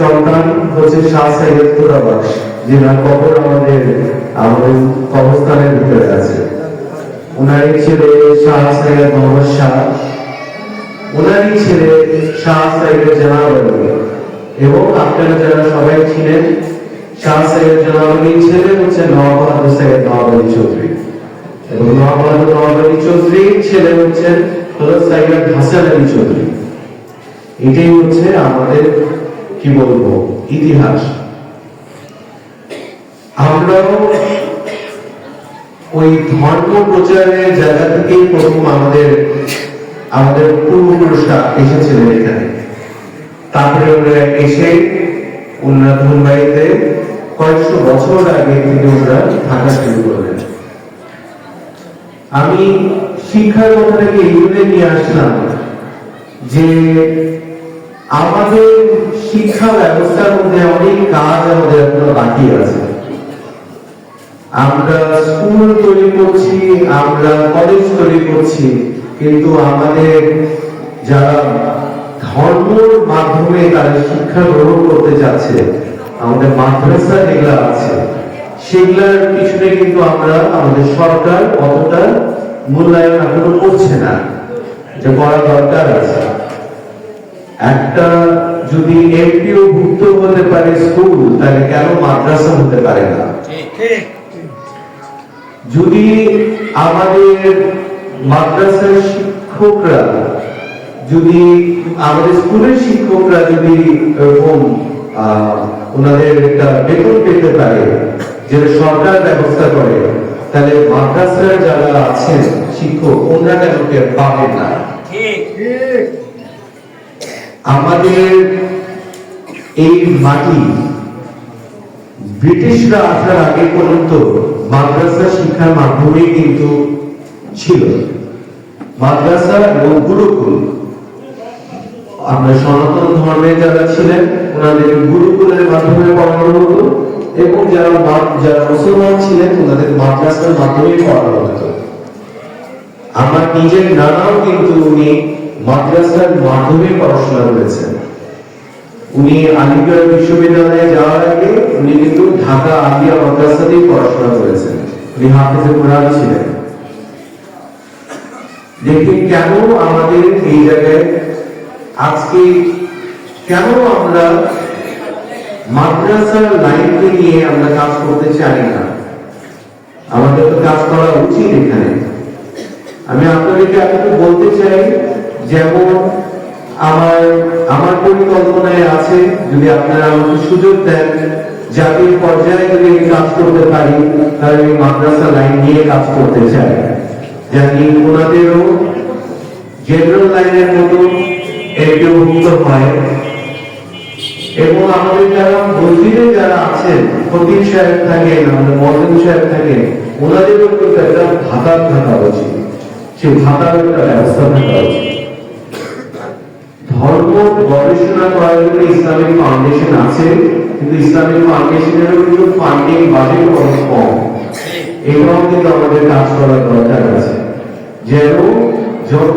সন্তান হচ্ছে শাহ যেনার কবর আমাদের আমাদের কবরস্থানের ভিতরে আছে। ওনারই ছেলে শাহ সাইয়দ মোহাম্মদ শাহ। ওনারই ছেলে শাহ সাইয়দ জানাবলী এবং আপনারা যারা সবাই ছিলেন শাহ সাইয়দ জানাবলীর ছেলে হচ্ছে নওয়াব বাহাদুর সাইয়দ চৌধুরী। এবং নওয়াব বাহাদুর চৌধুরীর ছেলে হচ্ছেন হলো সাইয়দ হাসান আলী চৌধুরী। এটাই হচ্ছে আমাদের কি বলব? ইতিহাস। আমরাও ওই ধর্ম প্রচারের জায়গা থেকেই প্রথম আমাদের আমাদের পূর্বপুরুষরা এসেছিলেন এখানে। তারপরে ওরা এসে ওনারা মুম্বাইতে কয়েকশো বছর আগে থেকে ওরা থাকা শুরু করলেন। আমি শিক্ষার কথাটাকে এই জন্য নিয়ে আসলাম যে আমাদের শিক্ষা ব্যবস্থার মধ্যে অনেক কাজ আমাদের এখনও বাকি আছে। আমরা স্কুল তৈরি করছি, আমরা কলেজ তৈরি করছি, কিন্তু আমাদের যারা ধর্মর মাধ্যমে তারা শিক্ষা গ্রহণ করতে যাচ্ছে, আমাদের মাদ্রাসা যেগুলা আছে, সেগুলার পিছনে কিন্তু আমরা আমাদের সরকার অতটা মূল্যায়ন এখনও করছে না। যে করা দরকার আছে। একটা যদি এমপিও ভুক্ত হতে পারে স্কুল, তাহলে কেন মাদ্রাসা হতে পারে না? যদি আমাদের মাদ্রাসার শিক্ষকরা, যদি আমাদের স্কুলের শিক্ষকরা যদি এরকম ওনাদের একটা বেতন পেতে পারে, যেটা সরকার ব্যবস্থা করে, তাহলে মাদ্রাসার যারা আছেন, শিক্ষক, ওনারা কেন পাবেন না? আমাদের এই মাটি ব্রিটিশরা আসার আগে পর্যন্ত মাদ্রাসা শিক্ষার মাধ্যমে কিন্তু ছিল। মাদ্রাসা এবং গুরুকুল। আমরা সনাতন ধর্মের যারা ছিলেন, ওনাদের গুরুকুলের মাধ্যমে পড়ানো হতো এবং যারা যারা মুসলমান ছিলেন, ওনাদের মাদ্রাসার মাধ্যমে পড়ানো হতো। আমার নিজের নানাও কিন্তু উনি মাদ্রাসার মাধ্যমে পড়াশোনা করেছেন। উনি আলিগড় বিশ্ববিদ্যালয়ে যাওয়ার আগে উনি কিন্তু ঢাকা আলিয়া মাদ্রাসাতেই পড়াশোনা করেছেন। উনি হাফেজে কোরআন ছিলেন। দেখি কেন আমাদের এই জায়গায় আজকে কেন আমরা মাদ্রাসার লাইনকে নিয়ে আমরা কাজ করতে চাই না? আমাদের তো কাজ করা উচিত এখানে। আমি আপনাদেরকে এতটুকু বলতে চাই যেমন আমার আমার পরিকল্পনায় আছে, যদি আপনারা আমাকে সুযোগ দেন জাতির পর্যায়ে যদি আমি কাজ করতে পারি, তাহলে আমি মাদ্রাসা লাইন নিয়ে কাজ করতে চাই। জানি ওনাদেরও জেনারেল লাইনের মতো একীভূত হয়। এবং আমাদের যারা মসজিদে যারা আছেন ফকির সাহেব থাকেন, আমাদের মদন সাহেব থাকেন, ওনাদেরও কিন্তু একটা ভাতা থাকা উচিত। সেই ভাতার একটা ব্যবস্থা থাকা উচিত। ধর্ম গবেষণা করার জন্য ইসলামিক ফাউন্ডেশন আছে, কিন্তু ইসলামিক ফাউন্ডেশনেরও কিন্তু ফান্ডিং বাজেট অনেক কম। এগুলো কিন্তু আমাদের কাজ করার দরকার আছে। যেন যত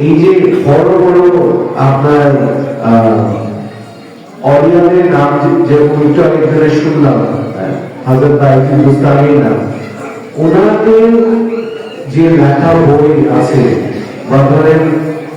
এই যে বড় বড় আপনার অরিয়ানের নাম যে- আগে ধরে শুনলাম হাজরত বাইতুল বুস্তানির নাম ওনাদের যে লেখা বই আছে বা ধরেন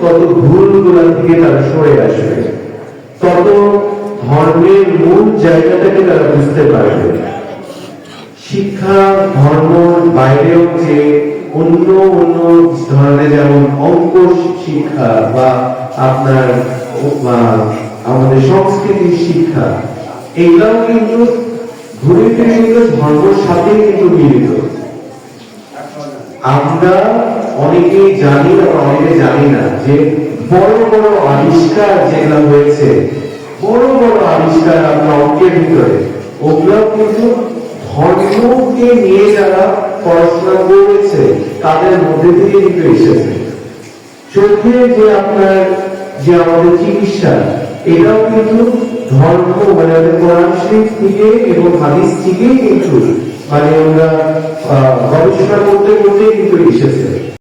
তত ভুলগুলা থেকে তারা সরে আসবে। তত ধর্মের মূল জায়গাটাকে তারা বুঝতে পারবে। শিক্ষা, ধর্ম, বাইরেও যে অন্য অন্য ধরনের যেমন অঙ্ক শিক্ষা বা আপনার আমাদের সংস্কৃতির শিক্ষা এগুলাও কিন্তু ঘুরে ফিরে কিন্তু ধর্মের সাথে কিন্তু মিলিত। আমরা অনেকেই জানি আবার অনেকে জানি না যে বড় বড় আবিষ্কার যেগুলো হয়েছে, বড় বড় আবিষ্কার আমরা অঙ্কের ভিতরে, ওগুলো কিন্তু ধর্মকে নিয়ে যারা পড়াশোনা করেছে, তাদের মধ্যে থেকে কিন্তু এসেছে। চোখে যে আপনার যে আমাদের চিকিৎসা, এটাও কিন্তু ধর্ম মানে কোরআন শরীফ থেকে এবং হাদিস থেকেই কিন্তু মানে আমরা গবেষণা করতে করতে কিন্তু এসেছে।